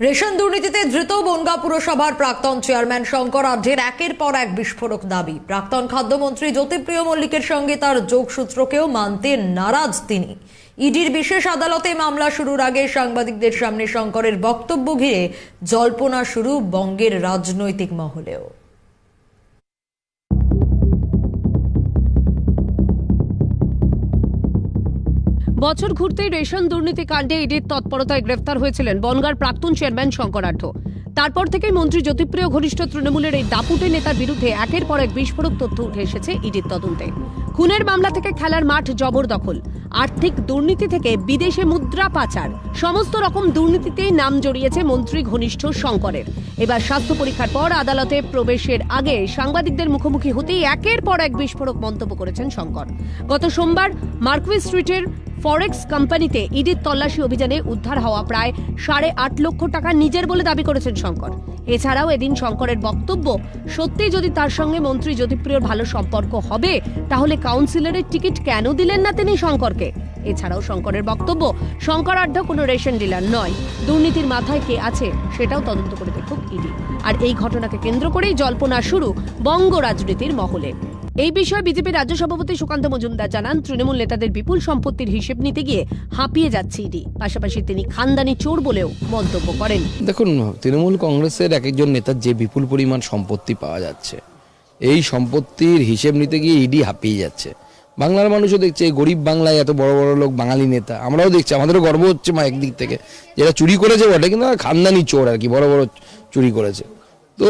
Ration দুর্নীতিতে ধৃত বনগাঁ পুরসভার প্রাক্তন চেয়ারম্যান শঙ্কর আঢ্যের একের পর এক বিস্ফোরক দাবি। প্রাক্তন খাদ্যমন্ত্রী জ্যোতিপ্রিয় মল্লিকের সঙ্গে তার যোগসূত্রকেও মানতে নারাজ তিনি। ইডির বিশেষ আদালতে মামলা শুরুর আগে সাংবাদিকদের সামনে শঙ্করের বক্তব্য ঘিরে জল্পনা শুরু বঙ্গের রাজনৈতিক মহলেও। বছর ঘুরতেই রেশন দুর্নীতি কাণ্ডে ইডির তৎপরতায় গ্রেফতার হয়েছিলেন বনগার প্রাক্তন চেয়ারম্যান শঙ্করাঢ্য তারপর থেকেই মন্ত্রী জ্যোতিপ্রিয় ঘনিষ্ঠ তৃণমূলের এই দাপুটে নেতার বিরুদ্ধে একের পর এক বিস্ফোরক তথ্য উঠে এসেছে ইডির তদন্তে। খুনের মামলা থেকে খেলার মাঠ জবরদখল। আর্থিক দুর্নীতি থেকে বিদেশে মুদ্রা পাচার। সমস্ত রকম দুর্নীতিতেই নাম জড়িয়েছে মন্ত্রী ঘনিষ্ঠ শঙ্করের। এবার স্বাস্থ্য পরীক্ষার পর আদালতে প্রবেশের আগে সাংবাদিকদের মুখোমুখি হতেই একের পর এক বিস্ফোরক মন্তব্য করেছেন শঙ্কর। গত সোমবার মার্কুই স্ট্রিটের ফরেক্স কোম্পানিতে ইডির তল্লাশি অভিযানে উদ্ধার হওয়া প্রায় সাড়ে আট লক্ষ টাকা নিজের বলে দাবি করেছেন শঙ্কর। এছাড়াও এদিন শঙ্করের বক্তব্য, সত্যি যদি তার সঙ্গে মন্ত্রী জ্যোতিপ্রিয়র ভালো সম্পর্ক হবে, তাহলে কাউন্সিলরের টিকিট কেন দিলেন না তিনি শঙ্করকে? এছাড়াও শঙ্করের বক্তব্য শঙ্কর আড্ডা কোনো রেশন ডিলার নয়। দুর্নীতির মাথায় কে আছে সেটাও তদন্ত করে দেখুক ইডি। আর এই ঘটনাকে কেন্দ্র করেই জল্পনা শুরু বঙ্গ রাজনীতির মহলে। এই বিষয়ে বিজেপি রাজ্য সভাপতি সুকান্ত মজুমদার জানান, তৃণমূল নেতাদের বিপুল সম্পত্তির হিসেব নিতে গিয়ে হাঁপিয়ে যাচ্ছে ইডি। পাশাপাশি তিনি খানদানি চোর বলেও মন্তব্য করেন। দেখুন, তৃণমূল কংগ্রেসের এক একজন নেতার যে বিপুল পরিমাণ সম্পত্তি পাওয়া যাচ্ছে, এই সম্পত্তির হিসেব নিতে গিয়ে ইডি হাঁপিয়ে যাচ্ছে। বাংলার মানুষও দেখছে গরিব বাংলায় এত বড় বড় লোক, বাঙালি নেতা, আমরাও দেখছি, আমাদেরও গর্ব হচ্ছে মা একদিক থেকে। যেটা চুরি করেছে বটে, কিন্তু খানদানি চোর আর কি, বড় বড় চুরি করেছে। তো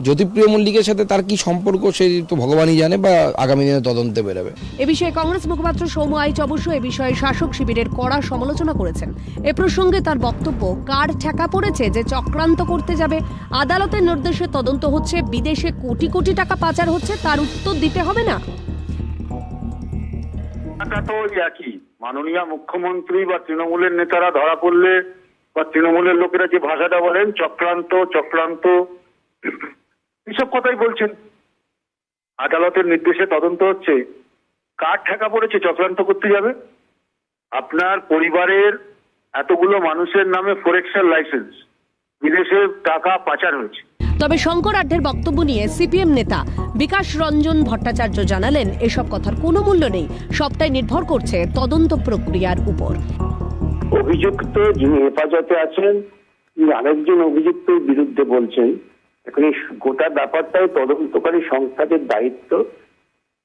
জ্যোতিপ্রিয় মল্লিকের সাথে তার কি সম্পর্ক সে তো ভগবানই জানে বা আগামী দিনে তদন্তে বেরোবে। এ বিষয়ে কংগ্রেস মুখপাত্র সৌম্য আইচ অবশ্য এ বিষয়ে শাসক শিবিরের কড়া সমালোচনা করেছেন। এ প্রসঙ্গে তার বক্তব্য কার ঠেকা পড়েছে যে চক্রান্ত করতে যাবে? আদালতের নির্দেশে তদন্ত হচ্ছে বিদেশে কোটি কোটি টাকা পাচার হচ্ছে তার উত্তর দিতে হবে না। তো একই। মাননীয় মুখ্যমন্ত্রী বা তৃণমূলের নেতারা ধরা পড়লে বা তৃণমূলের লোকেরা যে ভাষাটা বলেন চক্রান্ত চক্রান্ত এসব কথাই বলছেন। আদালতের নির্দেশে তদন্ত হচ্ছে। কার ঠেকা পড়েছে চক্রান্ত করতে যাবে? আপনার পরিবারের এতগুলো মানুষের নামে ফরেক্সের লাইসেন্স। বিদেশে টাকা পাচার হয়েছে। তবে শঙ্কর আড্ডের বক্তব্য নিয়ে সিপিএম নেতা বিকাশ রঞ্জন ভট্টাচার্য জানালেন এসব কথার কোনো মূল্য নেই। সবটাই নির্ভর করছে তদন্ত প্রক্রিয়ার উপর। অভিযুক্ত যিনি হেফাজতে আছেন আরেকজন অভিযুক্তের বিরুদ্ধে বলছেন এখন এই গোটা ব্যাপারটাই তদন্তকারী সংস্থাদের দায়িত্ব।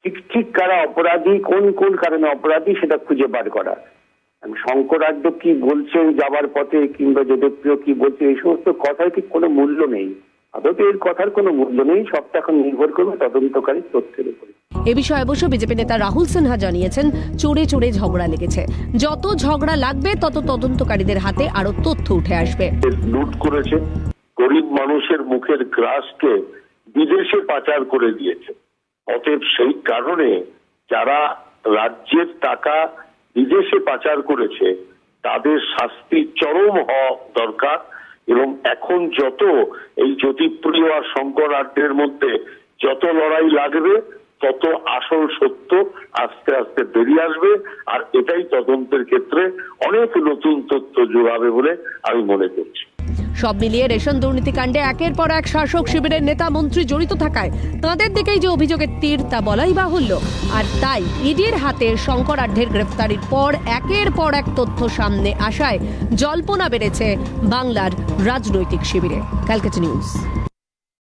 ঠিক ঠিক কারা অপরাধী কোন কোন কারণে অপরাধী সেটা খুঁজে বার করা। এখন শঙ্করাঢ্য কি বলছেন যাবার পথে কিংবা যদপ্রিয় কি বলছে এই সমস্ত কথার ঠিক কোনো মূল্য নেই। আদতে এর কথার কোনো মূল্য নেই সবটা এখন নির্ভর করবে তদন্তকারী তথ্যের উপরে। এ বিষয়ে অবশ্য বিজেপি নেতা রাহুল সিনহা জানিয়েছেন চোরে চোরে ঝগড়া লেগেছে। যত ঝগড়া লাগবে তত তদন্তকারীদের হাতে আরও তথ্য উঠে আসবে। লুট করেছে। গরিব মানুষের মুখের গ্রাসকে বিদেশে পাচার করে দিয়েছে। অতএব সেই কারণে যারা রাজ্যের টাকা বিদেশে পাচার করেছে, তাদের শাস্তি চরম হওয়া দরকার এবং এখন যত এই জ্যোতিপ্রিয় আর শঙ্কর আড্ডের মধ্যে যত লড়াই লাগবে, তত আসল সত্য আস্তে আস্তে বেরিয়ে আসবে আর এটাই তদন্তের ক্ষেত্রে অনেক নতুন তথ্য জোগাবে বলে আমি মনে করছি। সব মিলিয়ে রেশন দুর্নীতিকাণ্ডে একের পর এক শাসক শিবিরের নেতা মন্ত্রী জড়িত থাকায় তাঁদের দিকেই যে অভিযোগের তীর তা বলাই বাহুল্য। আর তাই ইডির হাতে শঙ্কর আড্ডের গ্রেফতারির পর একের পর এক তথ্য সামনে আসায় জল্পনা বেড়েছে বাংলার রাজনৈতিক শিবিরে। Calcutta news.